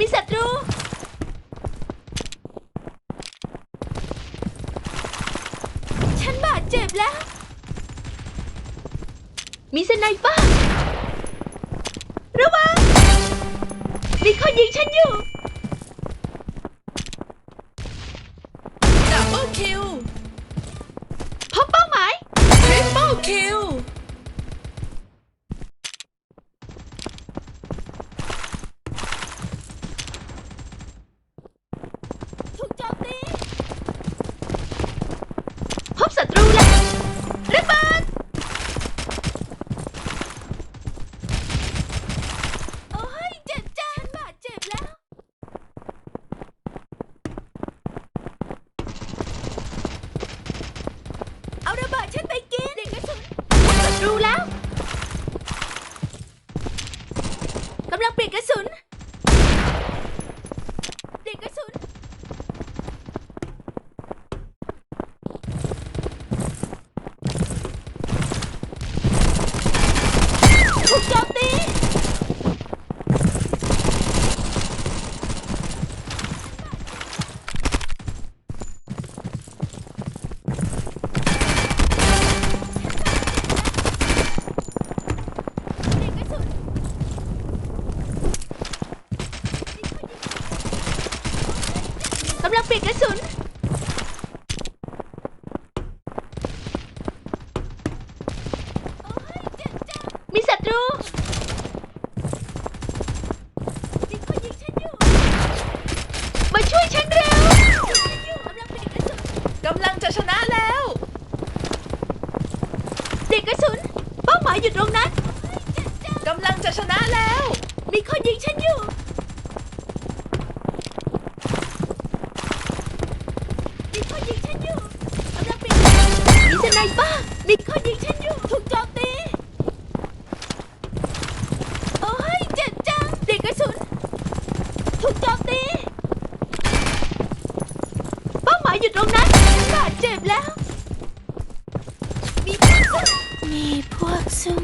มีศัตรู ฉันบาดเจ็บแล้ว มีสไนเปอร์ระวังมีคนยิงฉันอยู่ เอาระเบิดฉันไปกินเด็กกระสุนศัตรูแล้วกำลังเปลี่ยนกระสุน เด็กกระสุน ถูกโจมตี เด็กกระสุน กำลังเปลี่ยนกระสุน มีศัตรูมีคนยิงฉันอยู่ มาช่วยฉันเร็วฉันอยู่กำลังเปลี่ยนกระสุนกำลังจะชนะแล้ว เด็กกระสุน เป้าหมายอยู่ตรงนั้น กำลังจะชนะแล้ว มีคนยิงฉันอยู่ มีคนยิงฉันอยู่กำลังเปลี่ยนมีสไนเปอ ร์มีคนยิงฉันอยู่ถูกโจมตีโอ้ยเจ็บจังเด็กกระสุนถูกโจมตีเป้าหมายอยู่ตรงนั้นฉันบาดเจ็บแล้ว มีพวกซุ่มมีพวกซุ่ม